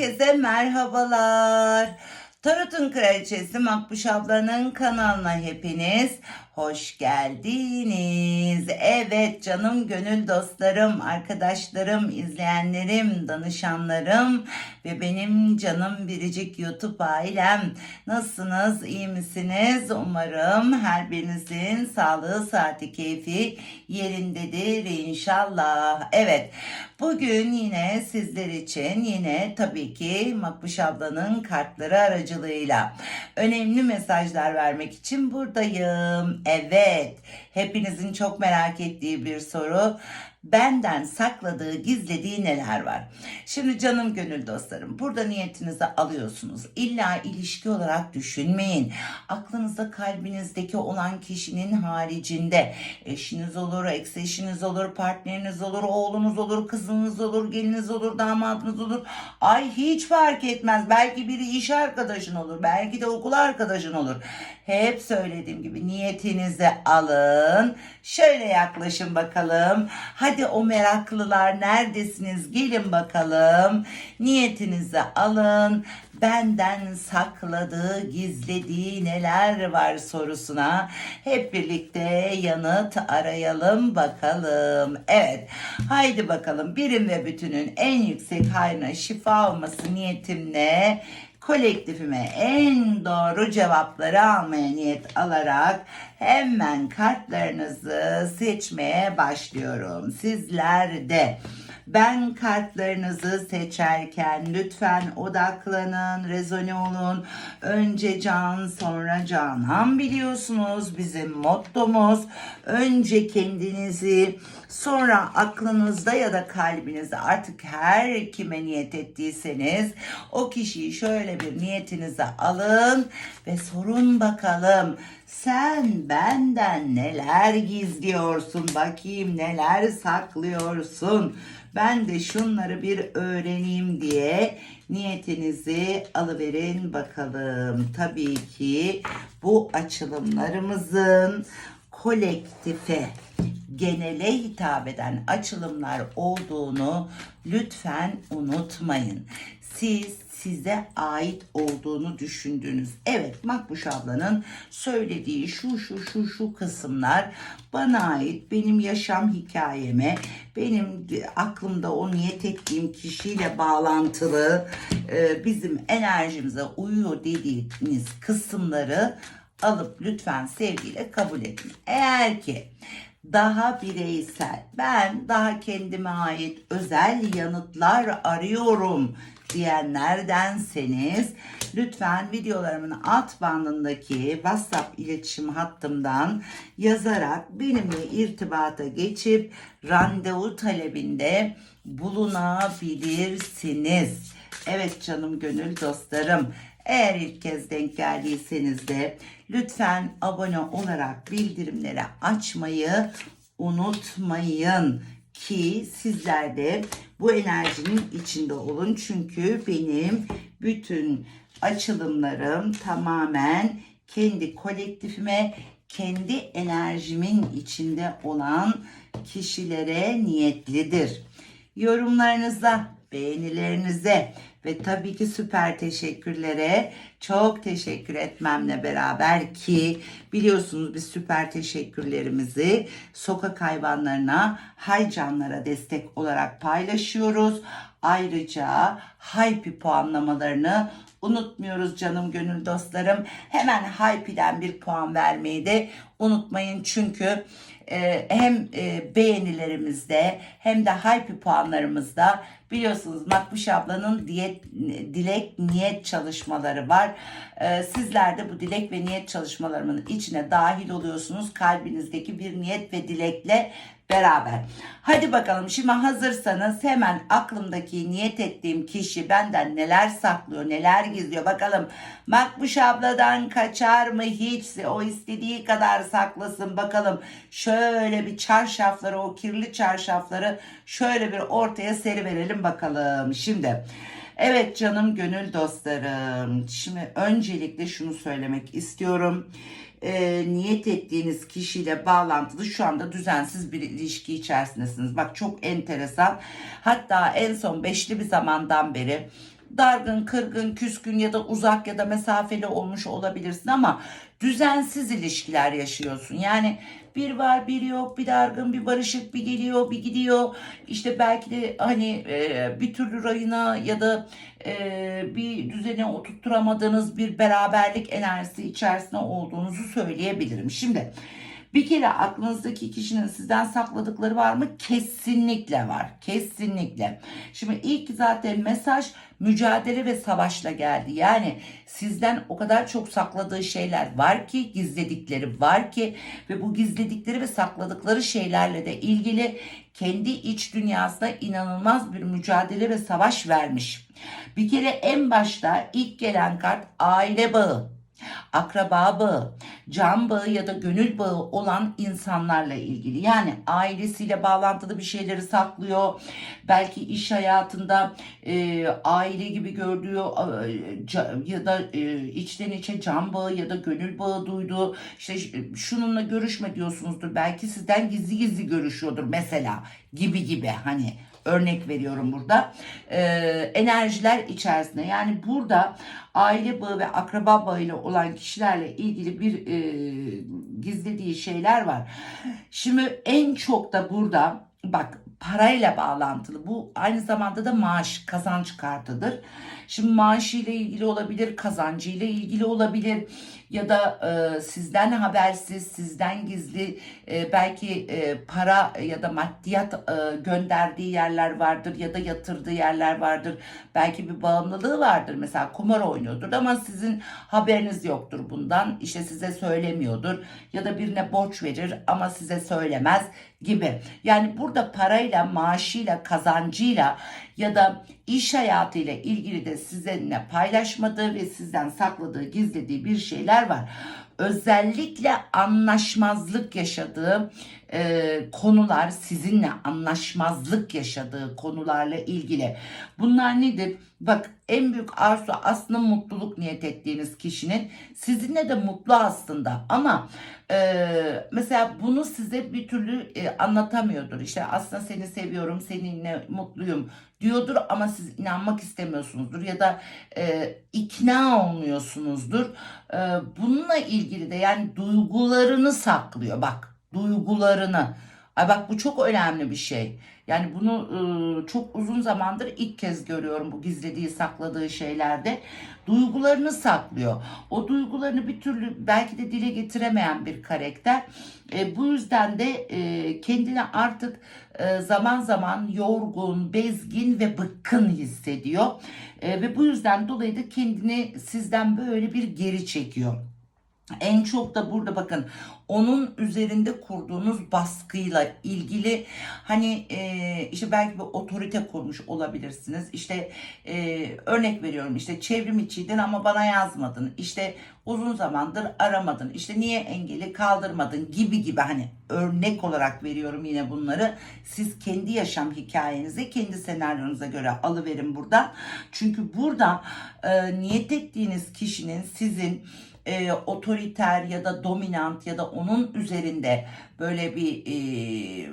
Herkese merhabalar. Tarot'un Kraliçesi Makbuş ablanın kanalına hepiniz hoş geldiniz. Evet canım gönül dostlarım, arkadaşlarım, izleyenlerim, danışanlarım ve benim canım biricik YouTube ailem. Nasılsınız? iyi misiniz? Umarım her birinizin sağlığı, saati, keyfi yerindedir inşallah. Evet. Bugün yine sizler için yine tabii ki Makbuş ablanın kartları aracılığıyla önemli mesajlar vermek için buradayım. Evet, hepinizin çok merak ettiği bir soru. Benden sakladığı, gizlediği neler var? Şimdi canım gönül dostlarım, burada niyetinizi alıyorsunuz. İlla ilişki olarak düşünmeyin. Aklınızda, kalbinizdeki olan kişinin haricinde eşiniz olur, ex eşiniz olur, partneriniz olur, oğlunuz olur, kızınız olur, geliniz olur, damadınız olur. Ay hiç fark etmez. Belki biri iş arkadaşın olur, belki de okul arkadaşın olur. Hep söylediğim gibi niyetinizi alın. Şöyle yaklaşın bakalım. Hadi o meraklılar neredesiniz? Gelin bakalım. Niyetinizi alın. Benden sakladığı, gizlediği neler var sorusuna hep birlikte yanıt arayalım bakalım. Evet. Haydi bakalım. Birim ve bütünün en yüksek hayrına şifa olması niyetimle kolektifime en doğru cevapları almaya niyet alarak hemen kartlarınızı seçmeye başlıyorum. Sizler de ben kartlarınızı seçerken lütfen odaklanın, rezone olun. Önce can, sonra canan biliyorsunuz bizim mottomuz. Önce kendinizi, sonra aklınızda ya da kalbinizde artık her kime niyet ettiyseniz o kişiyi şöyle bir niyetinize alın ve sorun bakalım. Sen benden neler gizliyorsun bakayım neler saklıyorsun. Ben de şunları bir öğreneyim diye niyetinizi alıverin bakalım. Tabii ki bu açılımlarımızın kolektife genele hitap eden açılımlar olduğunu lütfen unutmayın. Siz size ait olduğunu düşündüğünüz. Evet Makbuş ablanın söylediği şu şu şu şu kısımlar bana ait. Benim yaşam hikayeme, benim aklımda o niyet ettiğim kişiyle bağlantılı e, bizim enerjimize uyuyor dediğiniz kısımları alıp lütfen sevgiyle kabul edin. Eğer ki daha bireysel, ben daha kendime ait özel yanıtlar arıyorum diyenlerdenseniz lütfen videolarımın alt bandındaki WhatsApp iletişim hattımdan yazarak benimle irtibata geçip randevu talebinde bulunabilirsiniz. Evet canım gönül dostlarım. Eğer ilk kez denk geldiyseniz de lütfen abone olarak bildirimleri açmayı unutmayın ki sizler de bu enerjinin içinde olun. Çünkü benim bütün açılımlarım tamamen kendi kolektifime, kendi enerjimin içinde olan kişilere niyetlidir. Yorumlarınıza, beğenilerinize ve tabii ki süper teşekkürlere çok teşekkür etmemle beraber ki biliyorsunuz biz süper teşekkürlerimizi sokak hayvanlarına, haycanlara destek olarak paylaşıyoruz. Ayrıca Hype puanlamalarını unutmuyoruz canım gönül dostlarım. Hemen Hype'den bir puan vermeyi de unutmayın çünkü e, hem e, beğenilerimizde hem de Hype puanlarımızda biliyorsunuz Makbuş ablanın diyet, dilek niyet çalışmaları var. E, sizler de bu dilek ve niyet çalışmalarımın içine dahil oluyorsunuz. Kalbinizdeki bir niyet ve dilekle beraber. Hadi bakalım şimdi hazırsanız hemen aklımdaki niyet ettiğim kişi benden neler saklıyor, neler gizliyor. Bakalım Makbuş abladan kaçar mı hiç? O istediği kadar saklasın. Bakalım şöyle bir çarşafları, o kirli çarşafları şöyle bir ortaya seri verelim bakalım. Şimdi Evet canım gönül dostlarım. Şimdi öncelikle şunu söylemek istiyorum e, niyet ettiğiniz kişiyle bağlantılı şu anda düzensiz bir ilişki içerisindesiniz. Bak çok enteresan. Hatta en son beşli bir zamandan beri dargın, kırgın, küskün ya da uzak ya da mesafeli olmuş olabilirsin ama düzensiz ilişkiler yaşıyorsun. Yani bir var bir yok bir dargın bir barışık bir geliyor bir gidiyor işte belki de hani e, bir türlü rayına ya da e, bir düzene oturtturamadığınız bir beraberlik enerjisi içerisinde olduğunuzu söyleyebilirim. Şimdi bir kere aklınızdaki kişinin sizden sakladıkları var mı? Kesinlikle var. Kesinlikle. Şimdi ilk zaten mesaj mücadele ve savaşla geldi. Yani sizden o kadar çok sakladığı şeyler var ki, gizledikleri var ki ve bu gizledikleri ve sakladıkları şeylerle de ilgili kendi iç dünyasında inanılmaz bir mücadele ve savaş vermiş. Bir kere en başta ilk gelen kart aile bağı akraba bağı, can bağı ya da gönül bağı olan insanlarla ilgili. Yani ailesiyle bağlantılı bir şeyleri saklıyor. Belki iş hayatında e, aile gibi gördüğü e, ya da e, içten içe can bağı ya da gönül bağı duyduğu işte şununla görüşme diyorsunuzdur. Belki sizden gizli gizli görüşüyordur mesela gibi gibi hani örnek veriyorum burada Ee, enerjiler içerisinde yani burada aile bağı ve akraba bağıyla olan kişilerle ilgili bir e, gizlediği şeyler var. Şimdi en çok da burada bak parayla bağlantılı bu aynı zamanda da maaş kazanç kartıdır. Şimdi maaşıyla ilgili olabilir, kazancıyla ilgili olabilir ya da e, sizden habersiz, sizden gizli e, belki e, para ya da maddiyat e, gönderdiği yerler vardır ya da yatırdığı yerler vardır. Belki bir bağımlılığı vardır. Mesela kumar oynuyordur ama sizin haberiniz yoktur bundan. İşte size söylemiyordur ya da birine borç verir ama size söylemez gibi. Yani burada parayla, maaşıyla, kazancıyla ya da iş hayatıyla ilgili de sizinle paylaşmadığı ve sizden sakladığı, gizlediği bir şeyler var. Özellikle anlaşmazlık yaşadığı e, konular, sizinle anlaşmazlık yaşadığı konularla ilgili. Bunlar nedir? Bak en büyük arzu aslında mutluluk niyet ettiğiniz kişinin sizinle de mutlu aslında ama e, mesela bunu size bir türlü e, anlatamıyordur. İşte aslında seni seviyorum, seninle mutluyum diyordur ama siz inanmak istemiyorsunuzdur ya da e, ikna olmuyorsunuzdur. E, bununla ilgili de yani duygularını saklıyor bak duygularını. Ay bak bu çok önemli bir şey. Yani bunu e, çok uzun zamandır ilk kez görüyorum bu gizlediği sakladığı şeylerde. Duygularını saklıyor. O duygularını bir türlü belki de dile getiremeyen bir karakter. E, bu yüzden de e, kendini artık e, zaman zaman yorgun, bezgin ve bıkkın hissediyor. E, ve bu yüzden dolayı da kendini sizden böyle bir geri çekiyor. En çok da burada bakın onun üzerinde kurduğunuz baskıyla ilgili hani e, işte belki bir otorite kurmuş olabilirsiniz. İşte e, örnek veriyorum işte çevrim içiydin ama bana yazmadın. İşte uzun zamandır aramadın. İşte niye engeli kaldırmadın gibi gibi hani örnek olarak veriyorum yine bunları. Siz kendi yaşam hikayenize, kendi senaryonuza göre alıverin burada. Çünkü burada e, niyet ettiğiniz kişinin sizin e, otoriter ya da dominant ya da onun üzerinde böyle bir e,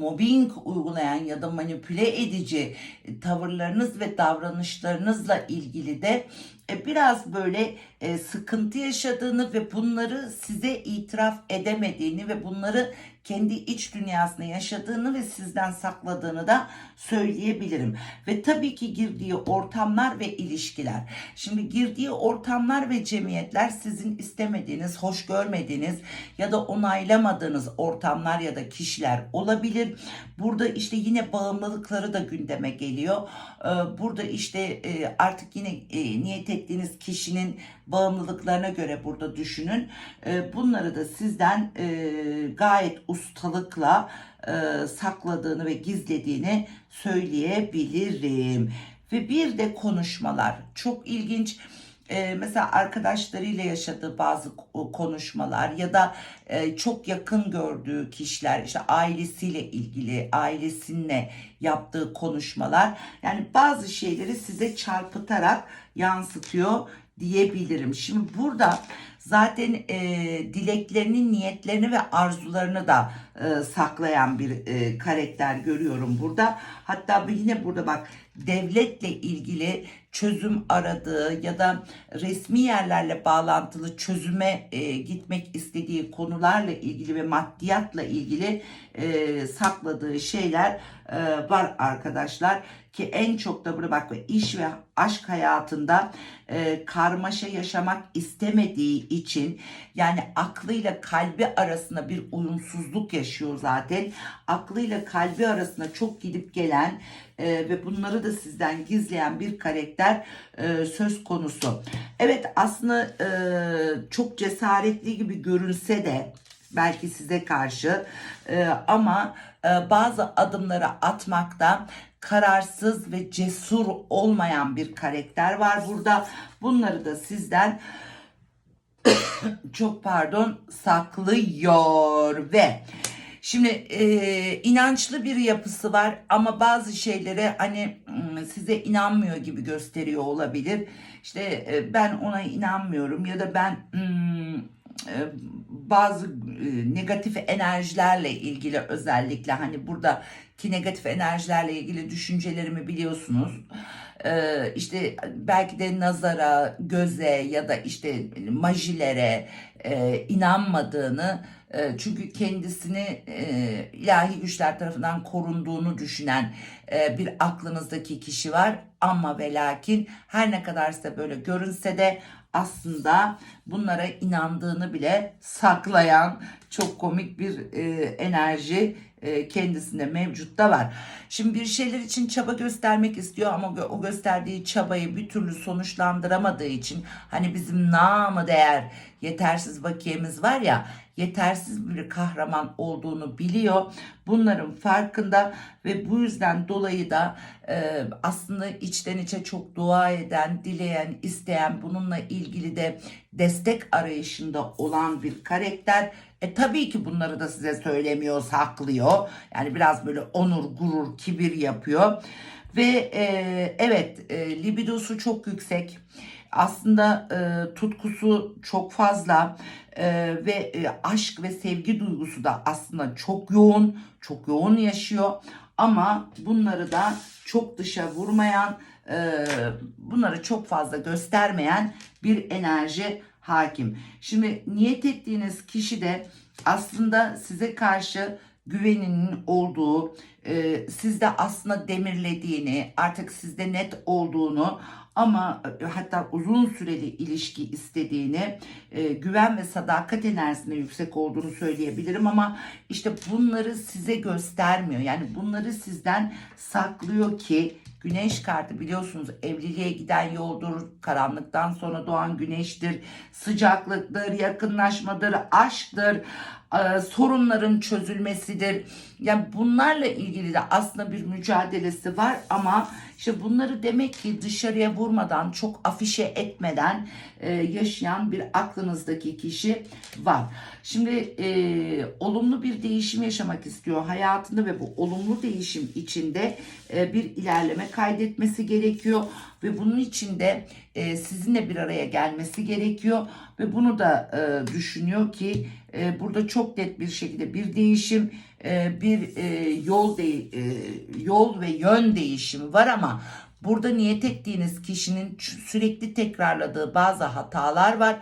mobbing uygulayan ya da manipüle edici tavırlarınız ve davranışlarınızla ilgili de e, biraz böyle e, sıkıntı yaşadığını ve bunları size itiraf edemediğini ve bunları kendi iç dünyasında yaşadığını ve sizden sakladığını da söyleyebilirim. Ve tabii ki girdiği ortamlar ve ilişkiler. Şimdi girdiği ortamlar ve cemiyetler sizin istemediğiniz, hoş görmediğiniz ya da onaylamadığınız ortamlar ya da kişiler olabilir. Burada işte yine bağımlılıkları da gündeme geliyor. Ee, Burada işte e, artık yine e, niyet ettiğiniz kişinin bağımlılıklarına göre burada düşünün. Ee, Bunları da sizden e, gayet ustalıkla e, sakladığını ve gizlediğini söyleyebilirim. Ve bir de konuşmalar. Çok ilginç. Ee, mesela arkadaşlarıyla yaşadığı bazı ko- konuşmalar ya da e, çok yakın gördüğü kişiler işte ailesiyle ilgili ailesinle yaptığı konuşmalar yani bazı şeyleri size çarpıtarak yansıtıyor diyebilirim. Şimdi burada zaten e, dileklerini, niyetlerini ve arzularını da e, saklayan bir e, karakter görüyorum burada. Hatta yine burada bak devletle ilgili çözüm aradığı ya da resmi yerlerle bağlantılı çözüme e, gitmek istediği konularla ilgili ve maddiyatla ilgili e, sakladığı şeyler e, var arkadaşlar ki en çok da burada bak iş ve aşk hayatında e, karmaşa yaşamak istemediği için yani aklıyla kalbi arasında bir uyumsuzluk yaşıyor zaten. Aklıyla kalbi arasında çok gidip gelen e, ve bunları da sizden gizleyen bir karakter e, söz konusu. Evet aslında e, çok cesaretli gibi görünse de belki size karşı e, ama e, bazı adımları atmakta kararsız ve cesur olmayan bir karakter var burada. Bunları da sizden çok pardon saklıyor ve şimdi e, inançlı bir yapısı var ama bazı şeylere hani size inanmıyor gibi gösteriyor olabilir. İşte e, ben ona inanmıyorum ya da ben mm, e, bazı e, negatif enerjilerle ilgili özellikle hani buradaki negatif enerjilerle ilgili düşüncelerimi biliyorsunuz. Ee, işte belki de nazara, göze ya da işte majilere e, inanmadığını e, çünkü kendisini e, ilahi güçler tarafından korunduğunu düşünen e, bir aklınızdaki kişi var ama ve lakin her ne kadar size böyle görünse de aslında bunlara inandığını bile saklayan çok komik bir e, enerji e, kendisinde mevcut da var. Şimdi bir şeyler için çaba göstermek istiyor ama o gösterdiği çabayı bir türlü sonuçlandıramadığı için hani bizim namı değer yetersiz bakiyemiz var ya yetersiz bir kahraman olduğunu biliyor. Bunların farkında ve bu yüzden dolayı da e, aslında içten içe çok dua eden, dileyen, isteyen bununla ilgili de destek arayışında olan bir karakter. E tabii ki bunları da size söylemiyor, saklıyor. Yani biraz böyle onur, gurur, kibir yapıyor. Ve e, evet e, libidosu çok yüksek. Aslında e, tutkusu çok fazla e, ve e, aşk ve sevgi duygusu da aslında çok yoğun, çok yoğun yaşıyor. Ama bunları da çok dışa vurmayan, e, bunları çok fazla göstermeyen bir enerji hakim. Şimdi niyet ettiğiniz kişi de aslında size karşı güveninin olduğu, e, sizde aslında demirlediğini, artık sizde net olduğunu ama e, hatta uzun süreli ilişki istediğini, e, güven ve sadakat enerjisinde yüksek olduğunu söyleyebilirim ama işte bunları size göstermiyor. Yani bunları sizden saklıyor ki Güneş kartı. Biliyorsunuz evliliğe giden yoldur, karanlıktan sonra doğan güneştir, sıcaklıktır, yakınlaşmadır, aşktır, e, sorunların çözülmesidir. Yani bunlarla ilgili de aslında bir mücadelesi var ama işte bunları demek ki dışarıya vurmadan, çok afişe etmeden e, yaşayan bir aklınızdaki kişi var. Şimdi e, olumlu bir değişim yaşamak istiyor hayatında ve bu olumlu değişim içinde e, bir ilerleme kaydetmesi gerekiyor ve bunun içinde e, sizinle bir araya gelmesi gerekiyor ve bunu da e, düşünüyor ki e, burada çok net bir şekilde bir değişim e, bir e, yol de, e, yol ve yön değişimi var ama burada niyet ettiğiniz kişinin sürekli tekrarladığı bazı hatalar var.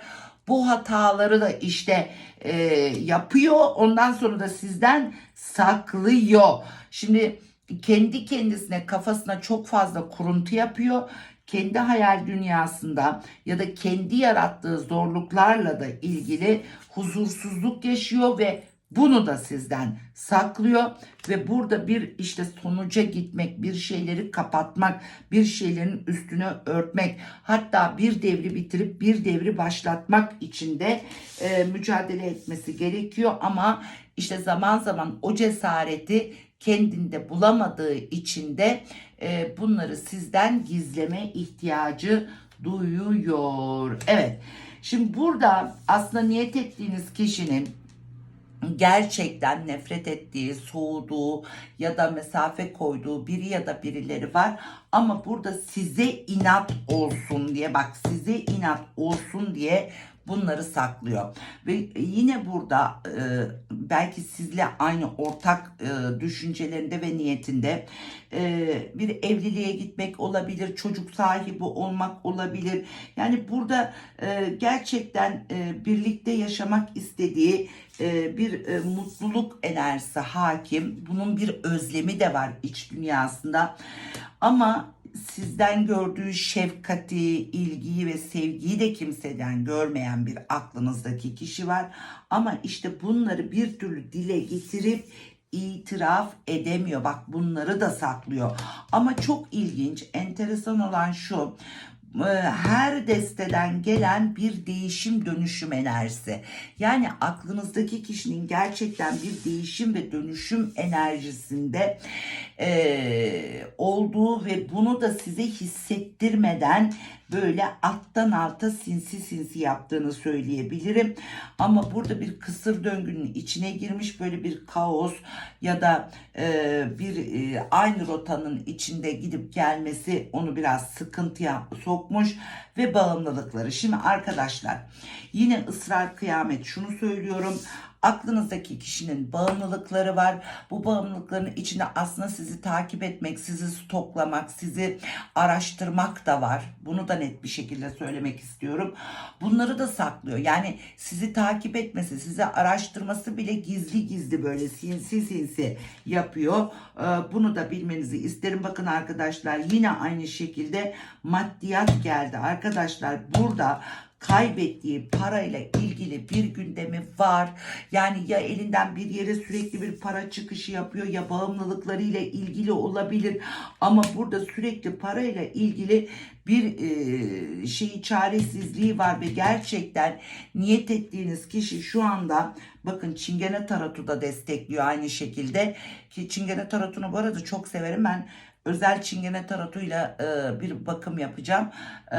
Bu hataları da işte e, yapıyor. Ondan sonra da sizden saklıyor. Şimdi kendi kendisine kafasına çok fazla kuruntu yapıyor. Kendi hayal dünyasında ya da kendi yarattığı zorluklarla da ilgili huzursuzluk yaşıyor ve bunu da sizden saklıyor ve burada bir işte sonuca gitmek, bir şeyleri kapatmak, bir şeylerin üstüne örtmek, hatta bir devri bitirip bir devri başlatmak için de e, mücadele etmesi gerekiyor ama işte zaman zaman o cesareti kendinde bulamadığı için de e, bunları sizden gizleme ihtiyacı duyuyor. Evet. Şimdi burada aslında niyet ettiğiniz kişinin gerçekten nefret ettiği, soğuduğu ya da mesafe koyduğu biri ya da birileri var. Ama burada size inat olsun diye bak size inat olsun diye bunları saklıyor. Ve yine burada e, belki sizle aynı ortak e, düşüncelerinde ve niyetinde e, bir evliliğe gitmek olabilir, çocuk sahibi olmak olabilir. Yani burada e, gerçekten e, birlikte yaşamak istediği e, bir e, mutluluk enerjisi hakim. Bunun bir özlemi de var iç dünyasında. Ama sizden gördüğü şefkati, ilgiyi ve sevgiyi de kimseden görmeyen bir aklınızdaki kişi var. Ama işte bunları bir türlü dile getirip itiraf edemiyor. Bak bunları da saklıyor. Ama çok ilginç, enteresan olan şu her desteden gelen bir değişim dönüşüm enerjisi. Yani aklınızdaki kişinin gerçekten bir değişim ve dönüşüm enerjisinde e, olduğu ve bunu da size hissettirmeden böyle alttan alta sinsi sinsi yaptığını söyleyebilirim. Ama burada bir kısır döngünün içine girmiş böyle bir kaos ya da e, bir e, aynı rotanın içinde gidip gelmesi onu biraz sıkıntıya sokmuş ve bağımlılıkları. Şimdi arkadaşlar yine ısrar kıyamet şunu söylüyorum aklınızdaki kişinin bağımlılıkları var. Bu bağımlılıkların içinde aslında sizi takip etmek, sizi stoklamak, sizi araştırmak da var. Bunu da net bir şekilde söylemek istiyorum. Bunları da saklıyor. Yani sizi takip etmesi, sizi araştırması bile gizli gizli böyle sinsi sinsi yapıyor. Ee, Bunu da bilmenizi isterim. Bakın arkadaşlar yine aynı şekilde maddiyat geldi. Arkadaşlar burada kaybettiği parayla ilgili bir gündemi var. Yani ya elinden bir yere sürekli bir para çıkışı yapıyor ya bağımlılıklarıyla ilgili olabilir. Ama burada sürekli parayla ilgili bir e, şeyi çaresizliği var ve gerçekten niyet ettiğiniz kişi şu anda bakın Çingene Tarot'u da destekliyor aynı şekilde ki Çingene Tarot'unu bu arada çok severim ben özel çingene tarotuyla e, bir bakım yapacağım. E,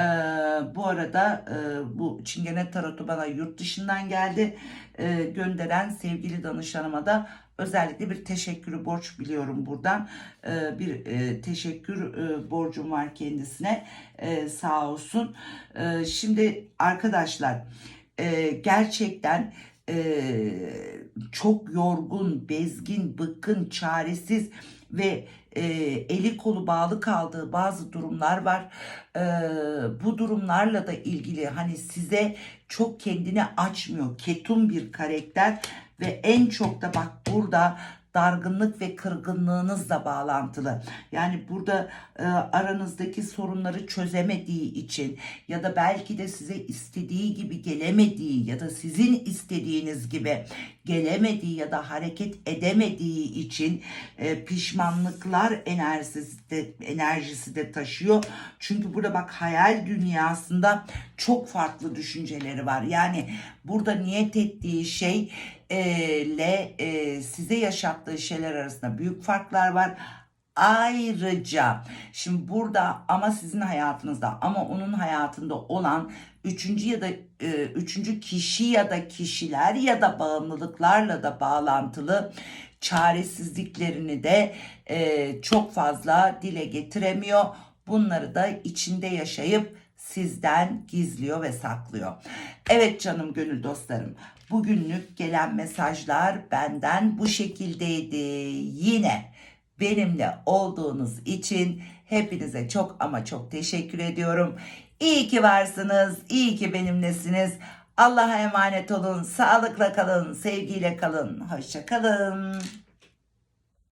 bu arada e, bu çingene tarotu bana yurt dışından geldi. E, gönderen sevgili danışanıma da özellikle bir teşekkürü borç biliyorum buradan. E, bir e, teşekkür e, borcum var kendisine. E, sağ olsun. E, şimdi arkadaşlar e, gerçekten e, çok yorgun, bezgin, bıkkın, çaresiz ve e, eli kolu bağlı kaldığı bazı durumlar var. E, bu durumlarla da ilgili hani size çok kendini açmıyor. Ketum bir karakter ve en çok da bak burada dargınlık ve kırgınlığınızla bağlantılı. Yani burada e, aranızdaki sorunları çözemediği için ya da belki de size istediği gibi gelemediği ya da sizin istediğiniz gibi gelemediği ya da hareket edemediği için e, pişmanlıklar enerjisi de, enerjisi de taşıyor. Çünkü burada bak hayal dünyasında çok farklı düşünceleri var. Yani burada niyet ettiği şey ile e, size yaşattığı şeyler arasında büyük farklar var. Ayrıca şimdi burada ama sizin hayatınızda ama onun hayatında olan üçüncü ya da e, üçüncü kişi ya da kişiler ya da bağımlılıklarla da bağlantılı çaresizliklerini de e, çok fazla dile getiremiyor. Bunları da içinde yaşayıp sizden gizliyor ve saklıyor. Evet canım gönül dostlarım. Bugünlük gelen mesajlar benden bu şekildeydi. Yine benimle olduğunuz için hepinize çok ama çok teşekkür ediyorum. İyi ki varsınız, iyi ki benimlesiniz. Allah'a emanet olun, sağlıkla kalın, sevgiyle kalın, hoşça kalın.